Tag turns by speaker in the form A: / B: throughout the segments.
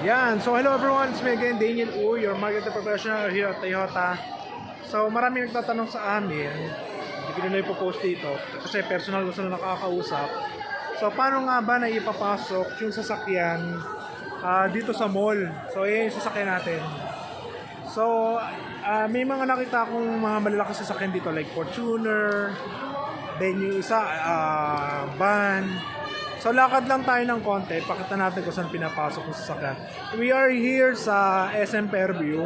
A: Yan. So, hello everyone. It's me again, Daniel U, your marketing professional here at Toyota. So, marami nagtatanong sa amin. Hindi ko nila ipopost dito. Kasi personal ko sila nakakausap. So, paano nga ba na ipapasok yung sasakyan ah, dito sa mall? So, yan yung sasakyan natin. So, ah, may mga nakita akong mga malalaki sasakyan dito like Fortuner, then yung isa, ah, van. So, lakad lang tayo ng konti. Pakita natin kung saan pinapasok yung sasakyan. We are here sa SM Fairview.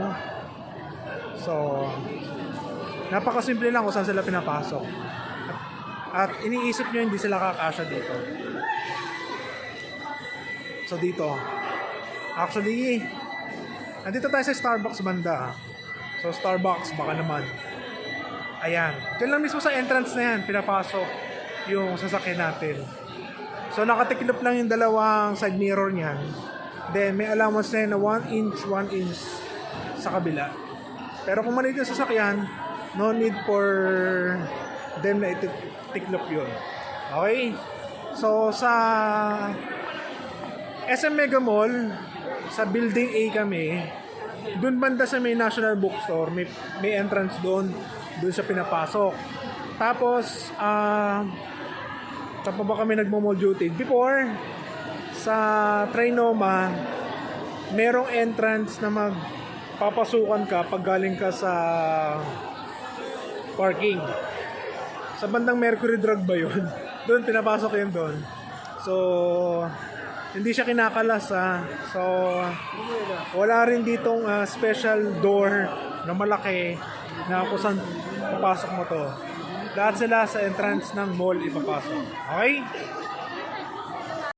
A: So, napakasimple lang kung saan sila pinapasok. At, at iniisip nyo hindi sila kakasya dito. So, dito. Actually, Nandito tayo sa Starbucks banda. So Starbucks baka naman. Ayan. Diyan lang mismo sa entrance na yan, pinapasok yung sasakyan natin. So nakatiklop lang yung dalawang side mirror niyan. Then may allowance na yun na 1 inch, 1 inch sa kabila. Pero kung maliit yung sasakyan, no need for them na itiklop yun. Okay? So sa SM Mega Mall, sa Building A kami, doon banda sa may National Bookstore, may, may entrance doon, doon siya pinapasok. Tapos, ah, saan pa ba kami nagmo-mall duty? Before, sa Trinoma, merong entrance na magpapasukan ka pag galing ka sa parking. Sa bandang Mercury Drug ba yun? doon, pinapasok yun doon. So, hindi siya kinakalas ha. So, wala rin ditong ah, special door na malaki na kung saan papasok mo to. Lahat sila sa entrance ng mall ipapasok. Okay?